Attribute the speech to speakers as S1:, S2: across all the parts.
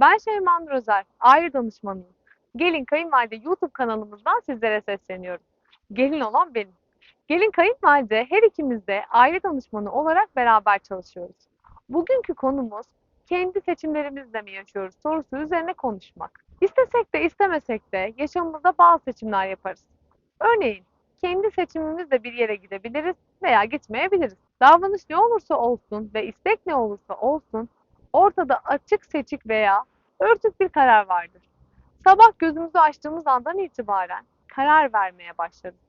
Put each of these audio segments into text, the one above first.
S1: Ben Şeyma Nur Özer, aile danışmanıyım. Gelin Kayınvalide YouTube kanalımızdan sizlere sesleniyorum. Gelin olan benim. Gelin Kayınvalide her ikimiz de aile danışmanı olarak beraber çalışıyoruz. Bugünkü konumuz kendi seçimlerimizle mi yaşıyoruz sorusu üzerine konuşmak. İstesek de istemesek de yaşamımızda bazı seçimler yaparız. Örneğin kendi seçimimizle bir yere gidebiliriz veya gitmeyebiliriz. Davranış ne olursa olsun ve istek ne olursa olsun ortada açık seçik veya örtük bir karar vardır. Sabah gözümüzü açtığımız andan itibaren karar vermeye başlarız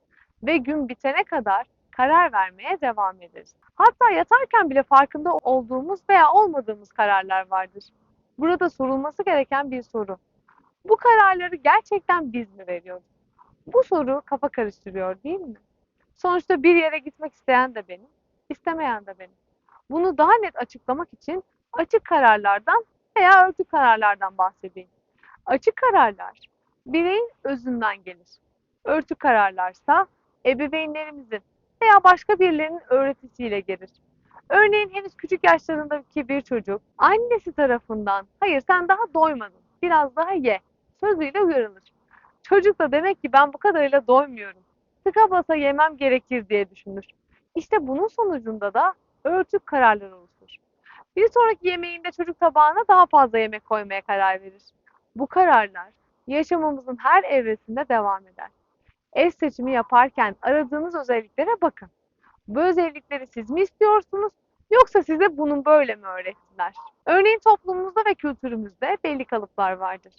S1: ve gün bitene kadar karar vermeye devam ederiz. Hatta yatarken bile farkında olduğumuz veya olmadığımız kararlar vardır. Burada sorulması gereken bir soru. Bu kararları gerçekten biz mi veriyoruz? Bu soru kafa karıştırıyor değil mi? Sonuçta bir yere gitmek isteyen de benim, istemeyen de benim. Bunu daha net açıklamak için açık kararlardan veya örtük kararlardan bahsedeyim. Açık kararlar bireyin özünden gelir. Örtük kararlarsa ebeveynlerimizin veya başka birilerinin öğretisiyle gelir. Örneğin henüz küçük yaşlarındaki bir çocuk annesi tarafından hayır sen daha doymadın biraz daha ye sözüyle uyarılır. Çocuk da demek ki ben bu kadarıyla doymuyorum. Tıka basa yemem gerekir diye düşünür. İşte bunun sonucunda da örtük kararlar oluşur. Bir sonraki yemeğinde çocuk tabağına daha fazla yemek koymaya karar verir. Bu kararlar yaşamımızın her evresinde devam eder. Ev seçimi yaparken aradığınız özelliklere bakın. Bu özellikleri siz mi istiyorsunuz yoksa size bunun böyle mi öğrettiler? Örneğin toplumumuzda ve kültürümüzde belli kalıplar vardır.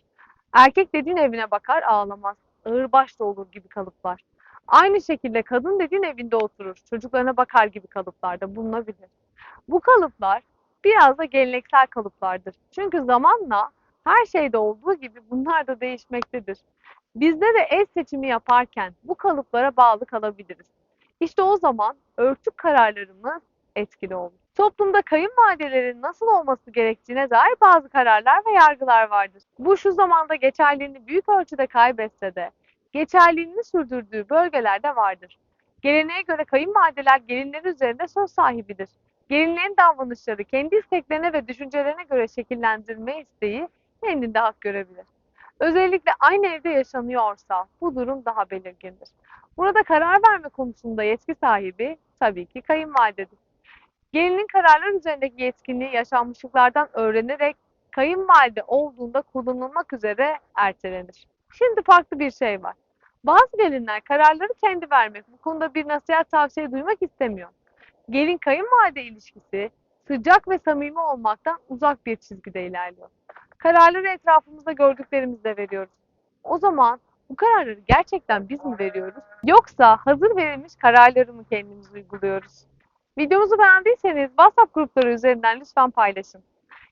S1: Erkek dediğin evine bakar ağlamaz, ağırbaşlı olur gibi kalıplar. Aynı şekilde kadın dediğin evinde oturur, çocuklarına bakar gibi kalıplarda bulunabilir. Bu kalıplar biraz da geleneksel kalıplardır. Çünkü zamanla her şeyde olduğu gibi bunlar da değişmektedir. Bizde de ev seçimi yaparken bu kalıplara bağlı kalabiliriz. İşte o zaman örtük kararlarımız etkili olur. Toplumda kayınvalidelerin nasıl olması gerektiğine dair bazı kararlar ve yargılar vardır. Bu şu zamanda geçerliliğini büyük ölçüde kaybetse de geçerliliğini sürdürdüğü bölgelerde vardır. Geleneğe göre kayınvalideler gelinleri üzerinde söz sahibidir. Gelinlerin davranışları kendi isteklerine ve düşüncelerine göre şekillendirme isteği kendinde hak görebilir. Özellikle aynı evde yaşanıyorsa bu durum daha belirgindir. Burada karar verme konusunda yetki sahibi tabii ki kayınvalidedir. Gelinin kararlar üzerindeki yetkinliği yaşanmışlıklardan öğrenerek kayınvalide olduğunda kullanılmak üzere ertelenir. Şimdi farklı bir şey var. Bazı gelinler kararları kendi vermek, bu konuda bir nasihat tavsiye duymak istemiyor. Gelin kayınvalide ilişkisi sıcak ve samimi olmaktan uzak bir çizgide ilerliyor. Kararları etrafımızda gördüklerimizle veriyoruz. O zaman bu kararları gerçekten biz mi veriyoruz? Yoksa hazır verilmiş kararları mı kendimiz uyguluyoruz? Videomuzu beğendiyseniz WhatsApp grupları üzerinden lütfen paylaşın.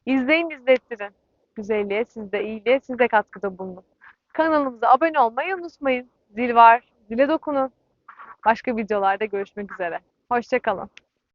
S1: İzleyin, izlettirin. Güzelliğe sizde, iyiliğe sizde katkıda bulunun. Kanalımıza abone olmayı unutmayın. Zil var, zile dokunun. Başka videolarda görüşmek üzere. Hoşçakalın.